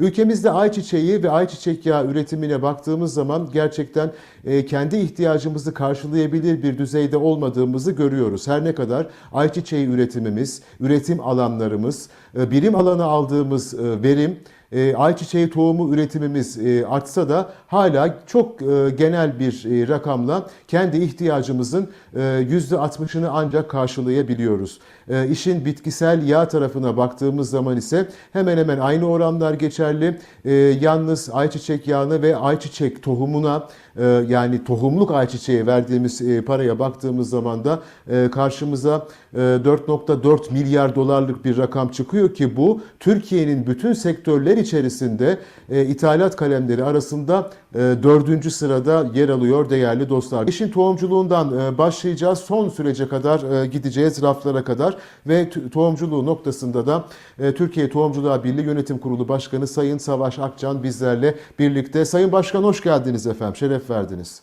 Ülkemizde ayçiçeği ve ayçiçek yağı üretimine baktığımız zaman gerçekten e, kendi ihtiyacımızı karşılayabilir bir düzeyde olmadığımızı görüyoruz. Her ne kadar ayçiçeği üretimimiz, üretim alanlarımız, e, birim alanı aldığımız e, verim e, ayçiçeği tohumu üretimimiz e, artsa da hala çok e, genel bir e, rakamla kendi ihtiyacımızın e, %60'ını ancak karşılayabiliyoruz. E, işin bitkisel yağ tarafına baktığımız zaman ise hemen hemen aynı oranlar geçerli. E, yalnız ayçiçek yağını ve ayçiçek tohumuna yani tohumluk ayçiçeğe verdiğimiz e, paraya baktığımız zaman da e, karşımıza e, 4.4 milyar dolarlık bir rakam çıkıyor ki bu Türkiye'nin bütün sektörler içerisinde e, ithalat kalemleri arasında e, dördüncü sırada yer alıyor değerli dostlar. İşin tohumculuğundan e, başlayacağız. Son sürece kadar e, gideceğiz raflara kadar ve tohumculuğu noktasında da e, Türkiye Tohumculuğa Birliği Yönetim Kurulu Başkanı Sayın Savaş Akcan bizlerle birlikte. Sayın Başkan hoş geldiniz efendim. Şeref verdiniz.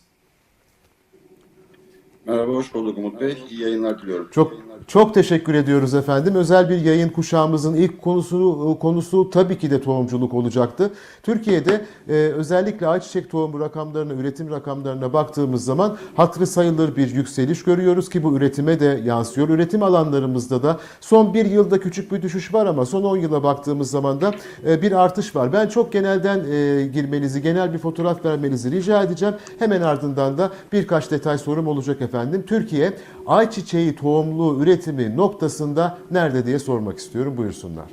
Merhaba, hoş bulduk Umut Bey. İyi yayınlar diliyorum. Çok çok teşekkür ediyoruz efendim. Özel bir yayın kuşağımızın ilk konusu konusu tabii ki de tohumculuk olacaktı. Türkiye'de e, özellikle ayçiçek tohumu rakamlarına, üretim rakamlarına baktığımız zaman hatırı sayılır bir yükseliş görüyoruz ki bu üretime de yansıyor. Üretim alanlarımızda da son bir yılda küçük bir düşüş var ama son 10 yıla baktığımız zaman da e, bir artış var. Ben çok genelden e, girmenizi, genel bir fotoğraf vermenizi rica edeceğim. Hemen ardından da birkaç detay sorum olacak efendim. Türkiye ayçiçeği tohumlu üretimi noktasında nerede diye sormak istiyorum. Buyursunlar.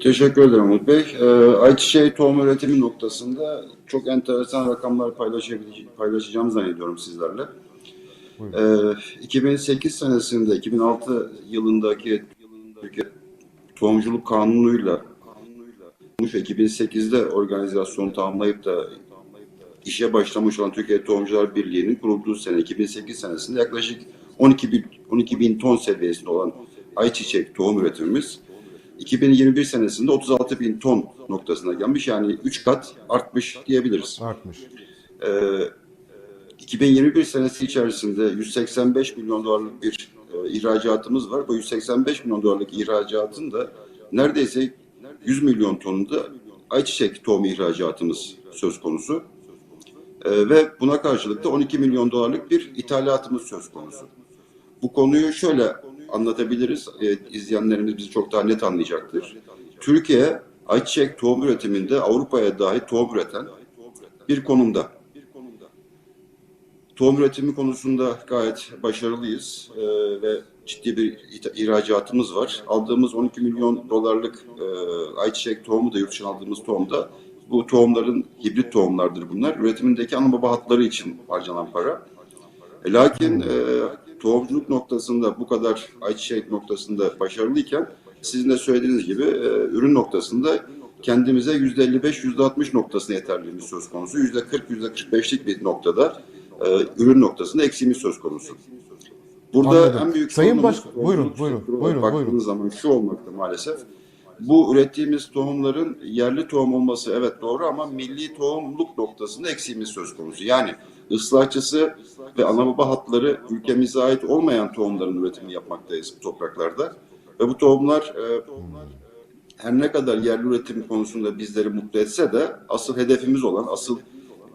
Teşekkür ederim Umut Bey. Ee, ayçiçeği tohum üretimi noktasında çok enteresan rakamlar paylaşacağım zannediyorum sizlerle. Ee, 2008 senesinde, 2006 yılındaki Türkiye Tohumculuk Kanunu'yla 2008'de organizasyonu tamamlayıp da işe başlamış olan Türkiye Tohumcular Birliği'nin kurulduğu sene 2008 senesinde yaklaşık 12 bin, 12 bin ton seviyesinde olan ayçiçek tohum üretimimiz 2021 senesinde 36 bin ton noktasına gelmiş. Yani 3 kat artmış diyebiliriz. Artmış. Ee, 2021 senesi içerisinde 185 milyon dolarlık bir e, ihracatımız var. Bu 185 milyon dolarlık ihracatın da neredeyse 100 milyon tonunda ayçiçek tohumu ihracatımız söz konusu. Ee, ve buna karşılık da 12 milyon dolarlık bir ithalatımız söz konusu. Bu konuyu şöyle anlatabiliriz. E, izleyenlerimiz bizi çok daha net anlayacaktır. Türkiye ayçiçek tohum üretiminde Avrupa'ya dahi tohum üreten bir konumda. Tohum üretimi konusunda gayet başarılıyız e, ve ciddi bir ihracatımız var. Aldığımız 12 milyon dolarlık e, ayçiçek tohumu da yurt dışına aldığımız tohumda bu tohumların hibrit tohumlardır bunlar. Üretimindeki ana baba hatları için harcanan para. E, lakin e, tohumculuk noktasında bu kadar ayçiçek noktasında başarılıyken sizin de söylediğiniz gibi e, ürün noktasında kendimize %55, %60 noktasına yeterliliğimiz söz konusu. %40, %45'lik bir noktada e, ürün noktasında eksiğimiz söz konusu. Burada Anladım. en büyük Sayın sorunumuz Baş- buyurun, buyurun, buyurun, baktığımız buyurun. zaman şu olmakta maalesef. Bu ürettiğimiz tohumların yerli tohum olması evet doğru ama milli tohumluk noktasında eksiğimiz söz konusu. Yani ıslahçısı ve ana baba hatları ülkemize ait olmayan tohumların üretimini yapmaktayız bu topraklarda. Ve bu tohumlar e, her ne kadar yerli üretim konusunda bizleri mutlu etse de asıl hedefimiz olan, asıl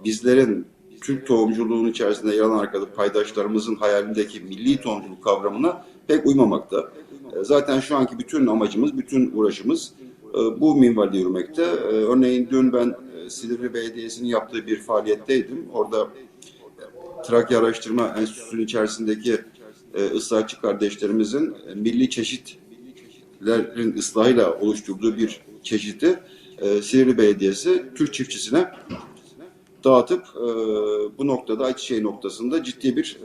bizlerin Türk tohumculuğunun içerisinde yer alan arkadaş paydaşlarımızın hayalindeki milli tohumculuk kavramına pek uymamakta. E, Zaten şu anki bütün amacımız, bütün uğraşımız e, bu minvalde yürümekte. E, Örneğin dün ben Silivri Belediyesi'nin yaptığı bir faaliyetteydim. Orada Trakya Araştırma Enstitüsü'nün içerisindeki ıslahçı kardeşlerimizin milli çeşitlerin ıslahıyla oluşturduğu bir çeşidi Silivri Belediyesi Türk çiftçisine dağıtıp bu noktada ayçiçeği noktasında ciddi bir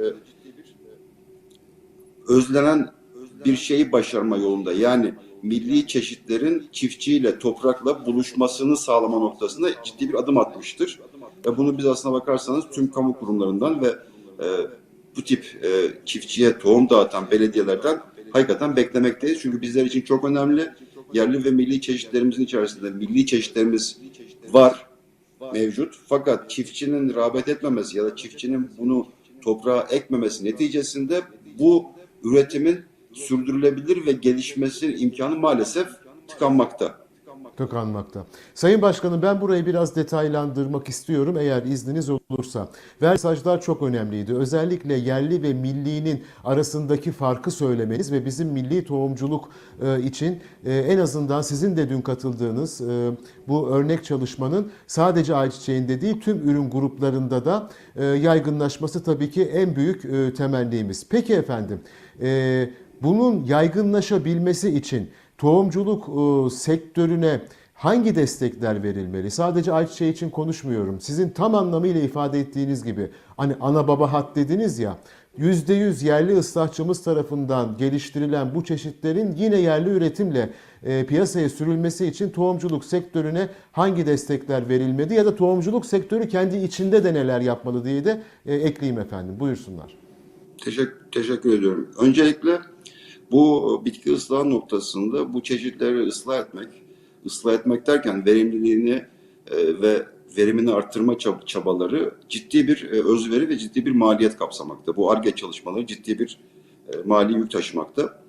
özlenen bir şeyi başarma yolunda. Yani milli çeşitlerin çiftçiyle, toprakla buluşmasını sağlama noktasında ciddi bir adım atmıştır. Ve bunu biz aslına bakarsanız tüm kamu kurumlarından ve e, bu tip e, çiftçiye tohum dağıtan belediyelerden hakikaten beklemekteyiz. Çünkü bizler için çok önemli. Yerli ve milli çeşitlerimizin içerisinde milli çeşitlerimiz var, mevcut. Fakat çiftçinin rağbet etmemesi ya da çiftçinin bunu toprağa ekmemesi neticesinde bu üretimin sürdürülebilir ve gelişmesi imkanı maalesef tıkanmakta. tıkanmakta. Sayın Başkanım ben burayı biraz detaylandırmak istiyorum eğer izniniz olursa. Versajlar çok önemliydi. Özellikle yerli ve millinin arasındaki farkı söylemeniz ve bizim milli tohumculuk e, için e, en azından sizin de dün katıldığınız e, bu örnek çalışmanın sadece ayçiçeğinde değil tüm ürün gruplarında da yaygınlaşması tabii ki en büyük e, temennimiz. Peki efendim e, bunun yaygınlaşabilmesi için tohumculuk e, sektörüne hangi destekler verilmeli? Sadece ayçiçeği için konuşmuyorum. Sizin tam anlamıyla ifade ettiğiniz gibi hani ana baba hat dediniz ya %100 yerli ıslahçımız tarafından geliştirilen bu çeşitlerin yine yerli üretimle e, piyasaya sürülmesi için tohumculuk sektörüne hangi destekler verilmedi ya da tohumculuk sektörü kendi içinde de neler yapmalı diye de e, ekleyeyim efendim. Buyursunlar. Teşekkür, teşekkür ediyorum. Öncelikle bu bitki ıslah noktasında bu çeşitleri ıslah etmek, ıslah etmek derken verimliliğini e, ve verimini arttırma çab- çabaları ciddi bir e, özveri ve ciddi bir maliyet kapsamakta. Bu ARGE çalışmaları ciddi bir e, mali yük taşımakta.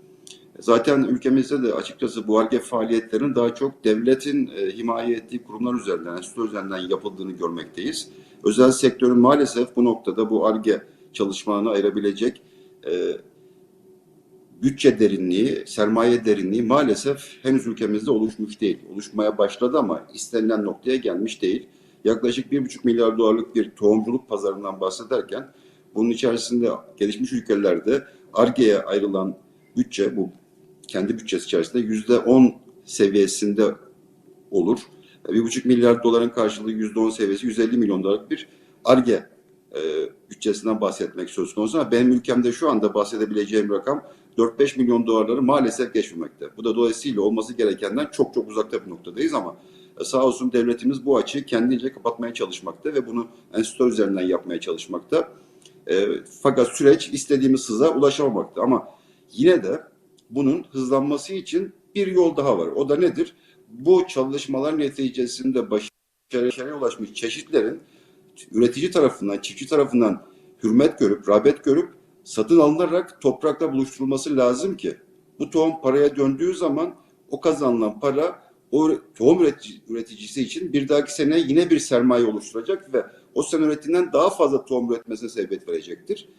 Zaten ülkemizde de açıkçası bu ARGE faaliyetlerinin daha çok devletin e, himaye ettiği kurumlar üzerinden, enstitü üzerinden yapıldığını görmekteyiz. Özel sektörün maalesef bu noktada bu ARGE çalışmalarına ayırabilecek e, bütçe derinliği, sermaye derinliği maalesef henüz ülkemizde oluşmuş değil. Oluşmaya başladı ama istenilen noktaya gelmiş değil. Yaklaşık 1,5 milyar dolarlık bir tohumculuk pazarından bahsederken bunun içerisinde gelişmiş ülkelerde ARGE'ye ayrılan bütçe bu kendi bütçesi içerisinde yüzde on seviyesinde olur. Bir buçuk milyar doların karşılığı yüzde on seviyesi 150 milyon dolarlık bir ARGE e, bütçesinden bahsetmek söz konusu ama benim ülkemde şu anda bahsedebileceğim rakam 4-5 milyon dolarları maalesef geçmemekte. Bu da dolayısıyla olması gerekenden çok çok uzakta bir noktadayız ama e, sağ olsun devletimiz bu açığı kendince kapatmaya çalışmakta ve bunu enstitü üzerinden yapmaya çalışmakta. E, fakat süreç istediğimiz hıza ulaşamamakta ama yine de bunun hızlanması için bir yol daha var. O da nedir? Bu çalışmalar neticesinde başarıya ulaşmış çeşitlerin üretici tarafından, çiftçi tarafından hürmet görüp, rağbet görüp satın alınarak toprakla buluşturulması lazım ki bu tohum paraya döndüğü zaman o kazanılan para o tohum üretici, üreticisi için bir dahaki sene yine bir sermaye oluşturacak ve o sene ürettiğinden daha fazla tohum üretmesine sebebiyet verecektir.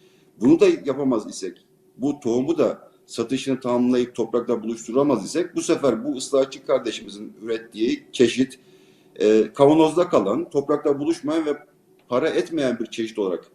Bunu da yapamaz isek, bu tohumu da satışını tamamlayıp toprakla buluşturamaz isek bu sefer bu ıslahçı kardeşimizin ürettiği çeşit e, kavanozda kalan, toprakla buluşmayan ve para etmeyen bir çeşit olarak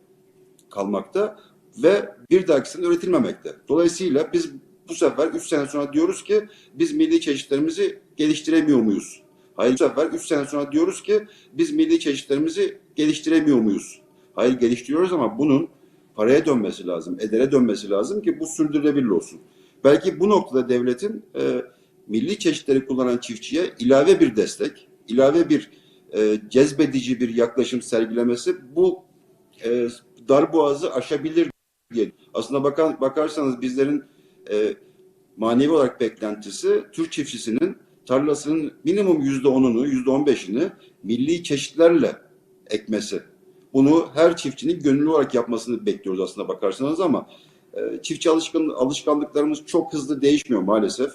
kalmakta ve bir dahaki sene üretilmemekte. Dolayısıyla biz bu sefer 3 sene sonra diyoruz ki biz milli çeşitlerimizi geliştiremiyor muyuz? Hayır bu sefer 3 sene sonra diyoruz ki biz milli çeşitlerimizi geliştiremiyor muyuz? Hayır geliştiriyoruz ama bunun paraya dönmesi lazım, edere dönmesi lazım ki bu sürdürülebilir olsun. Belki bu noktada devletin e, milli çeşitleri kullanan çiftçiye ilave bir destek, ilave bir e, cezbedici bir yaklaşım sergilemesi bu e, darboğazı aşabilir diye. Aslında bakar, bakarsanız bizlerin e, manevi olarak beklentisi Türk çiftçisinin tarlasının minimum yüzde onunu, yüzde on beşini milli çeşitlerle ekmesi. Bunu her çiftçinin gönüllü olarak yapmasını bekliyoruz aslında bakarsanız ama e, çiftçi alışkan, alışkanlıklarımız çok hızlı değişmiyor maalesef.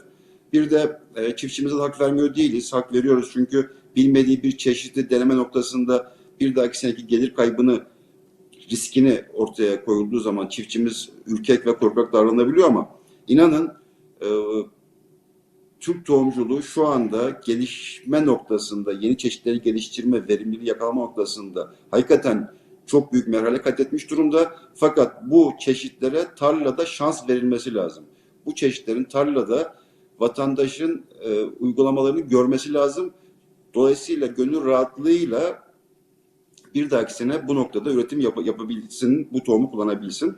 Bir de e, çiftçimize de hak vermiyor değiliz. Hak veriyoruz çünkü bilmediği bir çeşitli deneme noktasında bir dahaki seneki gelir kaybını riskini ortaya koyulduğu zaman çiftçimiz ürkek ve korkak davranabiliyor ama inanın e, Türk tohumculuğu şu anda gelişme noktasında, yeni çeşitleri geliştirme, verimliliği yakalama noktasında hakikaten çok büyük merhale kat etmiş durumda. Fakat bu çeşitlere tarlada şans verilmesi lazım. Bu çeşitlerin tarlada vatandaşın e, uygulamalarını görmesi lazım. Dolayısıyla gönül rahatlığıyla bir dahaki sene bu noktada üretim yap yapabilsin, bu tohumu kullanabilsin.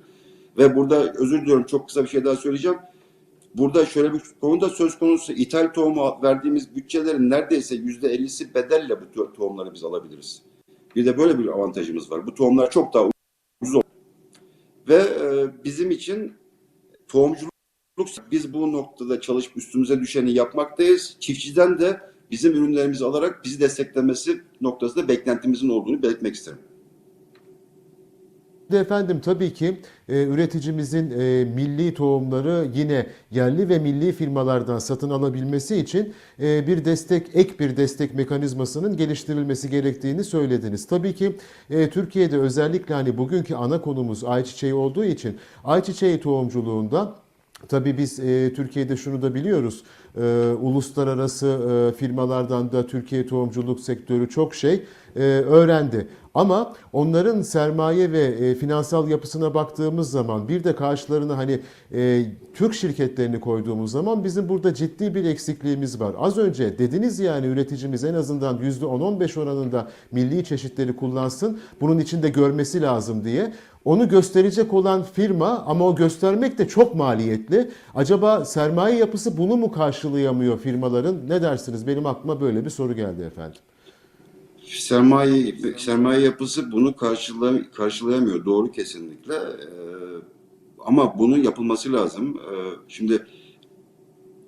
Ve burada özür diliyorum çok kısa bir şey daha söyleyeceğim. Burada şöyle bir konu da söz konusu ithal tohumu verdiğimiz bütçelerin neredeyse yüzde ellisi bedelle bu tohumları biz alabiliriz. Bir de böyle bir avantajımız var. Bu tohumlar çok daha ucuz olur. Ve e, bizim için tohumculuk biz bu noktada çalışıp üstümüze düşeni yapmaktayız. Çiftçiden de bizim ürünlerimizi alarak bizi desteklemesi noktasında beklentimizin olduğunu belirtmek isterim. Efendim tabii ki e, üreticimizin e, milli tohumları yine yerli ve milli firmalardan satın alabilmesi için e, bir destek, ek bir destek mekanizmasının geliştirilmesi gerektiğini söylediniz. Tabii ki e, Türkiye'de özellikle hani bugünkü ana konumuz ayçiçeği olduğu için ayçiçeği tohumculuğunda Tabii biz e, Türkiye'de şunu da biliyoruz. E, uluslararası e, firmalardan da Türkiye tohumculuk sektörü çok şey e, öğrendi. Ama onların sermaye ve e, finansal yapısına baktığımız zaman bir de karşılarına hani e, Türk şirketlerini koyduğumuz zaman bizim burada ciddi bir eksikliğimiz var. Az önce dediniz yani üreticimiz en azından %10-15 oranında milli çeşitleri kullansın. Bunun içinde görmesi lazım diye. Onu gösterecek olan firma ama o göstermek de çok maliyetli. Acaba sermaye yapısı bunu mu karşılayamıyor firmaların? Ne dersiniz? Benim aklıma böyle bir soru geldi efendim. Sermaye sermaye yapısı bunu karşıla, karşılayamıyor. Doğru kesinlikle. Ee, ama bunun yapılması lazım. Ee, şimdi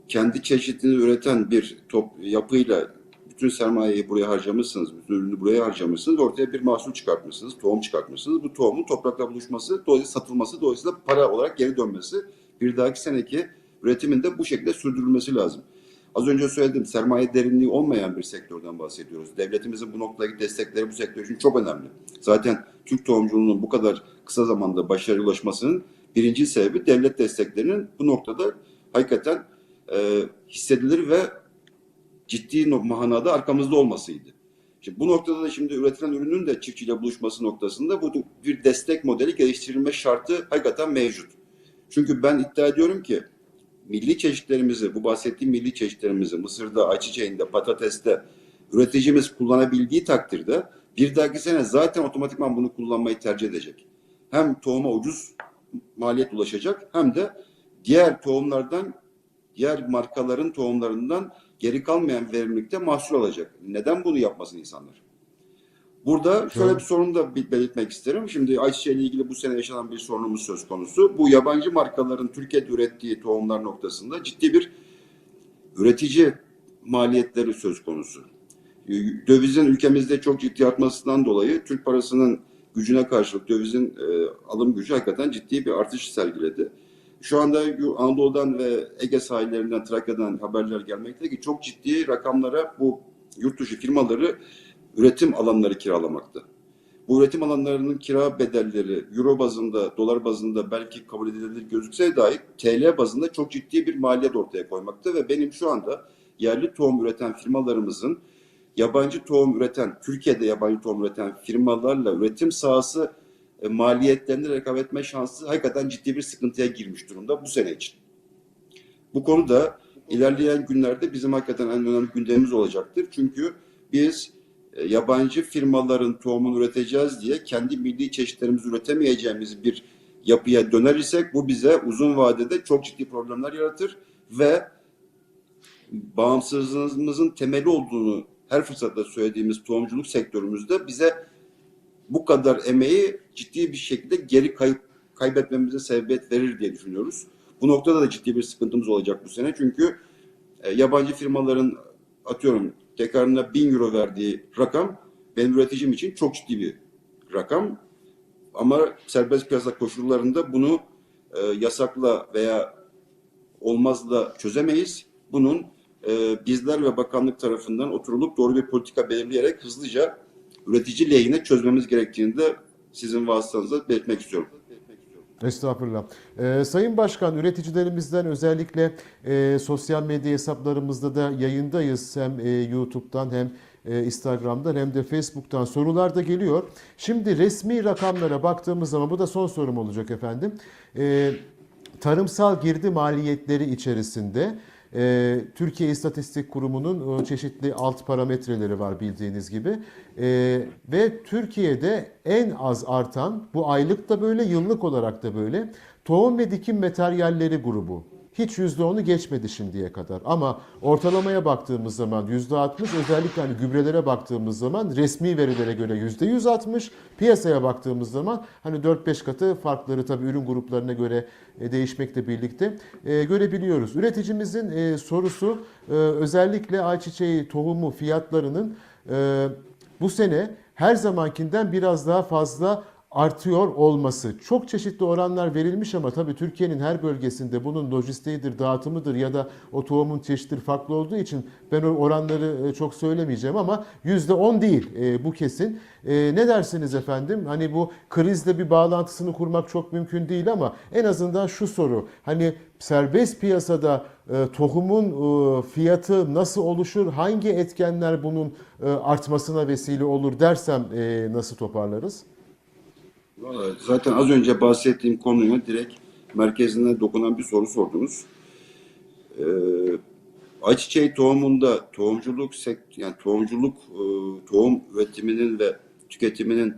kendi çeşitini üreten bir top yapıyla bütün sermayeyi buraya harcamışsınız, bütün ürünü buraya harcamışsınız, ortaya bir mahsul çıkartmışsınız, tohum çıkartmışsınız. Bu tohumun toprakla buluşması, dolayısıyla satılması, dolayısıyla para olarak geri dönmesi, bir dahaki seneki üretiminde bu şekilde sürdürülmesi lazım. Az önce söyledim, sermaye derinliği olmayan bir sektörden bahsediyoruz. Devletimizin bu noktadaki destekleri bu sektör için çok önemli. Zaten Türk tohumculuğunun bu kadar kısa zamanda başarıya ulaşmasının birinci sebebi devlet desteklerinin bu noktada hakikaten e, hissedilir ve ciddi manada arkamızda olmasıydı. Şimdi bu noktada da şimdi üretilen ürünün de çiftçiyle buluşması noktasında bu bir destek modeli geliştirilme şartı hakikaten mevcut. Çünkü ben iddia ediyorum ki milli çeşitlerimizi, bu bahsettiğim milli çeşitlerimizi Mısır'da, ayçiçeğinde, patateste üreticimiz kullanabildiği takdirde bir dahaki sene zaten otomatikman bunu kullanmayı tercih edecek. Hem tohuma ucuz maliyet ulaşacak hem de diğer tohumlardan, diğer markaların tohumlarından geri kalmayan verimlilikte mahsul alacak. Neden bunu yapmasın insanlar? Burada şöyle bir sorun da belirtmek isterim. Şimdi ayçiçeği ile ilgili bu sene yaşanan bir sorunumuz söz konusu. Bu yabancı markaların Türkiye'de ürettiği tohumlar noktasında ciddi bir üretici maliyetleri söz konusu. Dövizin ülkemizde çok ciddi artmasından dolayı Türk parasının gücüne karşılık dövizin e, alım gücü hakikaten ciddi bir artış sergiledi. Şu anda Anadolu'dan ve Ege sahillerinden, Trakya'dan haberler gelmekte ki çok ciddi rakamlara bu yurt dışı firmaları üretim alanları kiralamakta. Bu üretim alanlarının kira bedelleri euro bazında, dolar bazında belki kabul edilebilir gözükse dahi TL bazında çok ciddi bir maliyet ortaya koymakta ve benim şu anda yerli tohum üreten firmalarımızın yabancı tohum üreten, Türkiye'de yabancı tohum üreten firmalarla üretim sahası e, maliyetlerini rekabet etme şansı hakikaten ciddi bir sıkıntıya girmiş durumda bu sene için. Bu konuda ilerleyen günlerde bizim hakikaten en önemli gündemimiz olacaktır. Çünkü biz e, yabancı firmaların tohumunu üreteceğiz diye kendi milli çeşitlerimizi üretemeyeceğimiz bir yapıya döner isek bu bize uzun vadede çok ciddi problemler yaratır ve bağımsızlığımızın temeli olduğunu her fırsatta söylediğimiz tohumculuk sektörümüzde bize bu kadar emeği ciddi bir şekilde geri kayıp kaybetmemize sebebiyet verir diye düşünüyoruz. Bu noktada da ciddi bir sıkıntımız olacak bu sene. Çünkü e, yabancı firmaların atıyorum tekrarına 1000 euro verdiği rakam benim üreticim için çok ciddi bir rakam. Ama serbest piyasa koşullarında bunu e, yasakla veya olmazla çözemeyiz. Bunun e, bizler ve bakanlık tarafından oturulup doğru bir politika belirleyerek hızlıca üretici lehine çözmemiz gerektiğini de sizin vasıtanızla belirtmek istiyorum. Estağfurullah. Ee, Sayın Başkan, üreticilerimizden özellikle e, sosyal medya hesaplarımızda da yayındayız. Hem e, YouTube'dan hem e, Instagram'dan hem de Facebook'tan sorular da geliyor. Şimdi resmi rakamlara baktığımız zaman, bu da son sorum olacak efendim. E, tarımsal girdi maliyetleri içerisinde e, Türkiye İstatistik Kurumu'nun e, çeşitli alt parametreleri var bildiğiniz gibi. E, ve Türkiye'de en az artan, bu aylık da böyle, yıllık olarak da böyle, tohum ve dikim materyalleri grubu. Hiç %10'u geçmedi şimdiye kadar. Ama ortalamaya baktığımız zaman %60, özellikle hani gübrelere baktığımız zaman resmi verilere göre %160, piyasaya baktığımız zaman hani 4-5 katı farkları tabii ürün gruplarına göre e, değişmekle birlikte e, görebiliyoruz. Üreticimizin e, sorusu özellikle ayçiçeği tohumu fiyatlarının bu sene her zamankinden biraz daha fazla artıyor olması. Çok çeşitli oranlar verilmiş ama tabii Türkiye'nin her bölgesinde bunun lojistiğidir, dağıtımıdır ya da o tohumun çeşitleri farklı olduğu için ben o oranları e, çok söylemeyeceğim ama %10 değil e, bu kesin. E, ne dersiniz efendim? Hani bu krizle bir bağlantısını kurmak çok mümkün değil ama en azından şu soru. Hani serbest piyasada e, tohumun e, fiyatı nasıl oluşur? Hangi etkenler bunun e, artmasına vesile olur dersem e, nasıl toparlarız? Vallahi zaten az önce bahsettiğim konuya direkt merkezine dokunan bir soru sordunuz. Ee, ayçiçeği tohumunda tohumculuk sekt yani tohumculuk e, tohum üretiminin ve tüketiminin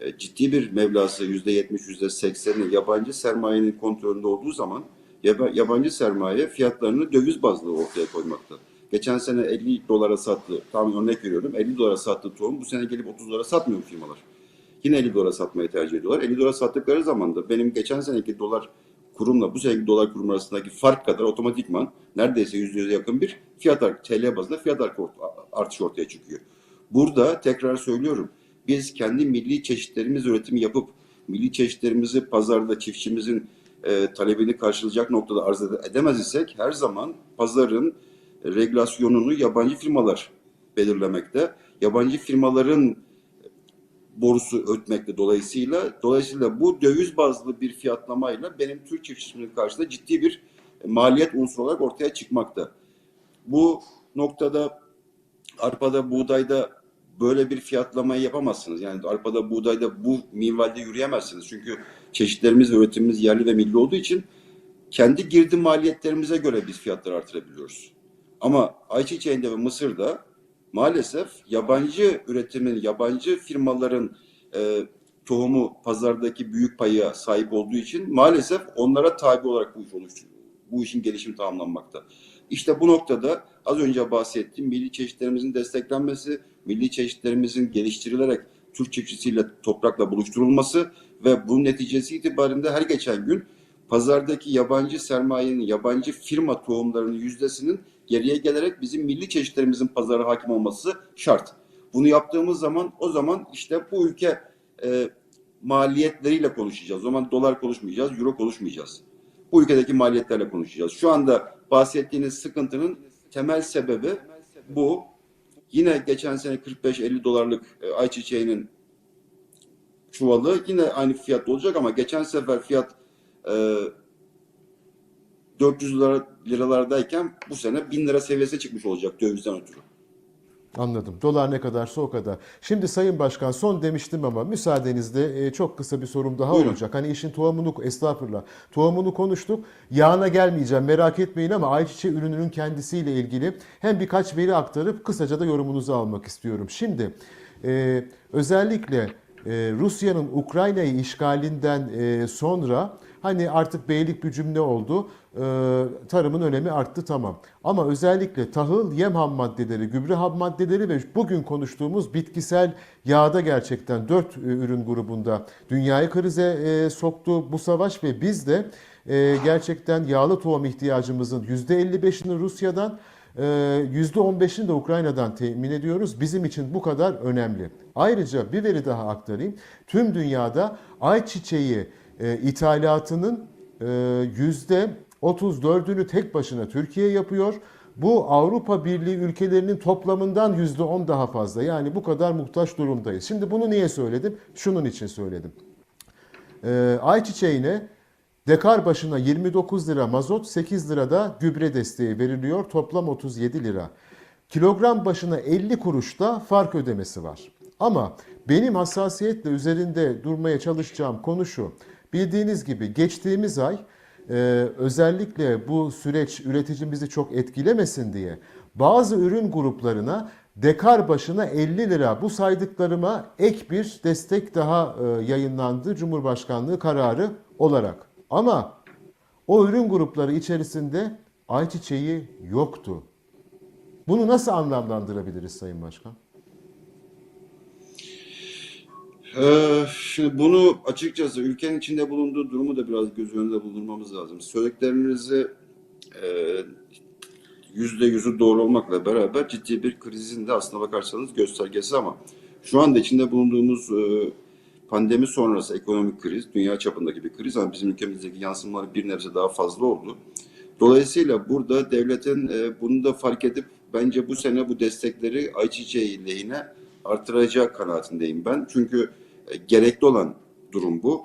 e, ciddi bir meblası yüzde yetmiş yüzde sekseni yabancı sermayenin kontrolünde olduğu zaman yaba- yabancı sermaye fiyatlarını döviz bazlı ortaya koymakta. Geçen sene 50 dolara sattı, tam örnek veriyorum 50 dolara sattı tohum bu sene gelip 30 dolara satmıyor firmalar. Yine 50 dolara satmayı tercih ediyorlar. 50 dolara sattıkları zaman da benim geçen seneki dolar kurumla bu seneki dolar kurum arasındaki fark kadar otomatikman neredeyse %100'e yakın bir fiyat TL bazında fiyat art- artışı ortaya çıkıyor. Burada tekrar söylüyorum biz kendi milli çeşitlerimiz üretimi yapıp milli çeşitlerimizi pazarda çiftçimizin e, talebini karşılayacak noktada arz ede- edemez isek her zaman pazarın regülasyonunu yabancı firmalar belirlemekte. Yabancı firmaların borusu ötmekte dolayısıyla dolayısıyla bu döviz bazlı bir fiyatlamayla benim Türk çiftçisinin karşısında ciddi bir maliyet unsuru olarak ortaya çıkmakta. Bu noktada arpada buğdayda böyle bir fiyatlamayı yapamazsınız. Yani arpada buğdayda bu minvalde yürüyemezsiniz. Çünkü çeşitlerimiz ve üretimimiz yerli ve milli olduğu için kendi girdi maliyetlerimize göre biz fiyatları artırabiliyoruz. Ama ayçiçeğinde ve mısırda maalesef yabancı üretimin, yabancı firmaların e, tohumu pazardaki büyük paya sahip olduğu için maalesef onlara tabi olarak bu iş oluşturuyor. Bu işin gelişimi tamamlanmakta. İşte bu noktada az önce bahsettiğim milli çeşitlerimizin desteklenmesi, milli çeşitlerimizin geliştirilerek Türk çiftçisiyle toprakla buluşturulması ve bu neticesi itibariyle her geçen gün pazardaki yabancı sermayenin, yabancı firma tohumlarının yüzdesinin geriye gelerek bizim milli çeşitlerimizin pazara hakim olması şart. Bunu yaptığımız zaman o zaman işte bu ülke e, maliyetleriyle konuşacağız. O zaman dolar konuşmayacağız, euro konuşmayacağız. Bu ülkedeki maliyetlerle konuşacağız. Şu anda bahsettiğiniz sıkıntının temel sebebi bu. Yine geçen sene 45-50 dolarlık e, ayçiçeğinin çuvalı yine aynı fiyat olacak ama geçen sefer fiyat e, 400 lira, liralardayken bu sene 1000 lira seviyesine çıkmış olacak dövizden ötürü. Anladım. Dolar ne kadarsa o kadar. Şimdi Sayın Başkan son demiştim ama müsaadenizle e, çok kısa bir sorum daha Buyurun. olacak. Hani işin tohumunu, estağfurullah, tohumunu konuştuk. Yağına gelmeyeceğim merak etmeyin ama ayçiçeği ürününün kendisiyle ilgili hem birkaç veri aktarıp kısaca da yorumunuzu almak istiyorum. Şimdi e, özellikle e, Rusya'nın Ukrayna'yı işgalinden e, sonra hani artık beylik bir cümle oldu. E, tarımın önemi arttı tamam. Ama özellikle tahıl, yem ham maddeleri, gübre ham maddeleri ve bugün konuştuğumuz bitkisel yağda gerçekten dört e, ürün grubunda dünyayı krize e, soktu bu savaş ve biz de e, gerçekten yağlı tohum ihtiyacımızın %55'ini Rusya'dan ee, %15'ini de Ukrayna'dan temin ediyoruz. Bizim için bu kadar önemli. Ayrıca bir veri daha aktarayım. Tüm dünyada ayçiçeği e, ithalatının e, %34'ünü tek başına Türkiye yapıyor. Bu Avrupa Birliği ülkelerinin toplamından %10 daha fazla. Yani bu kadar muhtaç durumdayız. Şimdi bunu niye söyledim? Şunun için söyledim. Ee, ayçiçeğine dekar başına 29 lira mazot, 8 lira da gübre desteği veriliyor. Toplam 37 lira. Kilogram başına 50 kuruş da fark ödemesi var. Ama benim hassasiyetle üzerinde durmaya çalışacağım konu şu. Bildiğiniz gibi geçtiğimiz ay e, özellikle bu süreç üreticimizi çok etkilemesin diye bazı ürün gruplarına dekar başına 50 lira bu saydıklarıma ek bir destek daha e, yayınlandı Cumhurbaşkanlığı kararı olarak. Ama o ürün grupları içerisinde ayçiçeği yoktu. Bunu nasıl anlamlandırabiliriz Sayın Başkan? Ee, şimdi bunu açıkçası ülkenin içinde bulunduğu durumu da biraz göz önünde bulundurmamız lazım. Söylediklerinizi e, yüzde yüzü doğru olmakla beraber ciddi bir krizin de aslına bakarsanız göstergesi ama şu anda içinde bulunduğumuz e, pandemi sonrası ekonomik kriz, dünya çapındaki bir kriz ama bizim ülkemizdeki yansımaları bir nebze daha fazla oldu. Dolayısıyla burada devletin e, bunu da fark edip bence bu sene bu destekleri ayçiçeği lehine artıracak kanaatindeyim ben. Çünkü gerekli olan durum bu.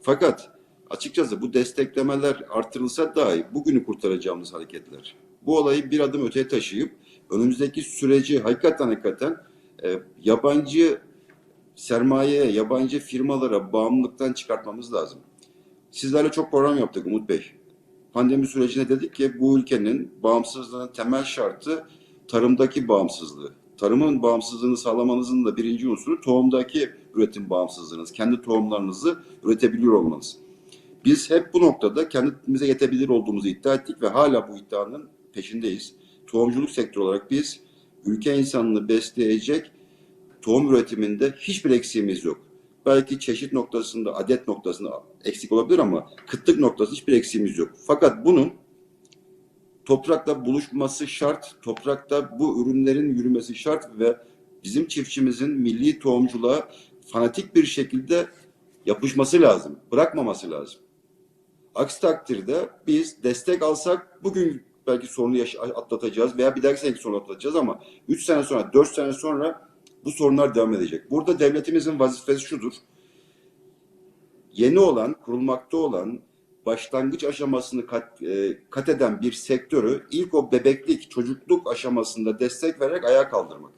Fakat açıkçası bu desteklemeler artırılsa dahi bugünü kurtaracağımız hareketler. Bu olayı bir adım öteye taşıyıp önümüzdeki süreci hakikaten hakikaten e, yabancı sermayeye, yabancı firmalara bağımlılıktan çıkartmamız lazım. Sizlerle çok program yaptık Umut Bey. Pandemi sürecinde dedik ki bu ülkenin bağımsızlığının temel şartı tarımdaki bağımsızlığı. Tarımın bağımsızlığını sağlamanızın da birinci unsuru tohumdaki üretim bağımsızlığınız. Kendi tohumlarınızı üretebiliyor olmanız. Biz hep bu noktada kendimize yetebilir olduğumuzu iddia ettik ve hala bu iddianın peşindeyiz. Tohumculuk sektörü olarak biz ülke insanını besleyecek tohum üretiminde hiçbir eksiğimiz yok. Belki çeşit noktasında, adet noktasında eksik olabilir ama kıtlık noktasında hiçbir eksiğimiz yok. Fakat bunun toprakla buluşması şart, toprakta bu ürünlerin yürümesi şart ve bizim çiftçimizin milli tohumculuğa fanatik bir şekilde yapışması lazım, bırakmaması lazım. Aksi takdirde biz destek alsak bugün belki sorunu atlatacağız veya bir dahaki seneki sorunu atlatacağız ama 3 sene sonra, 4 sene sonra bu sorunlar devam edecek. Burada devletimizin vazifesi şudur. Yeni olan, kurulmakta olan, başlangıç aşamasını kat, e, kat eden bir sektörü ilk o bebeklik, çocukluk aşamasında destek vererek ayağa kaldırmak.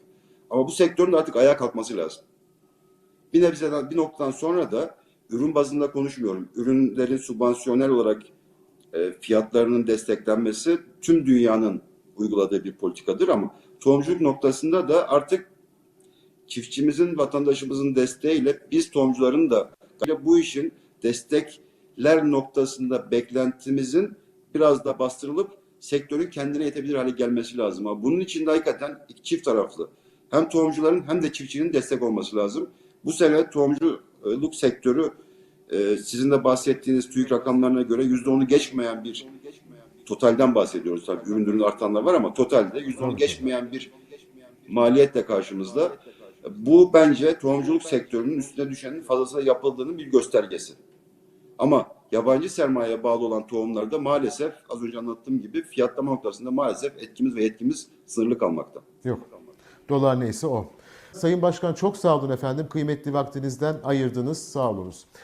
Ama bu sektörün artık ayağa kalkması lazım. Bir nebzeden, bir noktadan sonra da ürün bazında konuşmuyorum. Ürünlerin sübvansiyonel olarak e, fiyatlarının desteklenmesi tüm dünyanın uyguladığı bir politikadır ama tohumculuk noktasında da artık çiftçimizin, vatandaşımızın desteğiyle biz tohumcuların da bu işin destekler noktasında beklentimizin biraz da bastırılıp sektörün kendine yetebilir hale gelmesi lazım. Ama bunun için de hakikaten çift taraflı. Hem tohumcuların hem de çiftçinin destek olması lazım. Bu sene tohumculuk sektörü e, sizin de bahsettiğiniz TÜİK rakamlarına göre yüzde onu geçmeyen bir totalden bahsediyoruz tabii. Ürün ürün artanlar var ama totalde yüzde onu geçmeyen bir maliyetle karşımızda. Bu bence tohumculuk sektörünün üstüne düşenin fazlasıyla yapıldığının bir göstergesi. Ama yabancı sermayeye bağlı olan tohumlarda maalesef az önce anlattığım gibi fiyatlama noktasında maalesef etkimiz ve yetkimiz sınırlı kalmakta. Yok. Dolar neyse o. Sayın Başkan çok sağ olun efendim. Kıymetli vaktinizden ayırdınız. Sağ olunuz.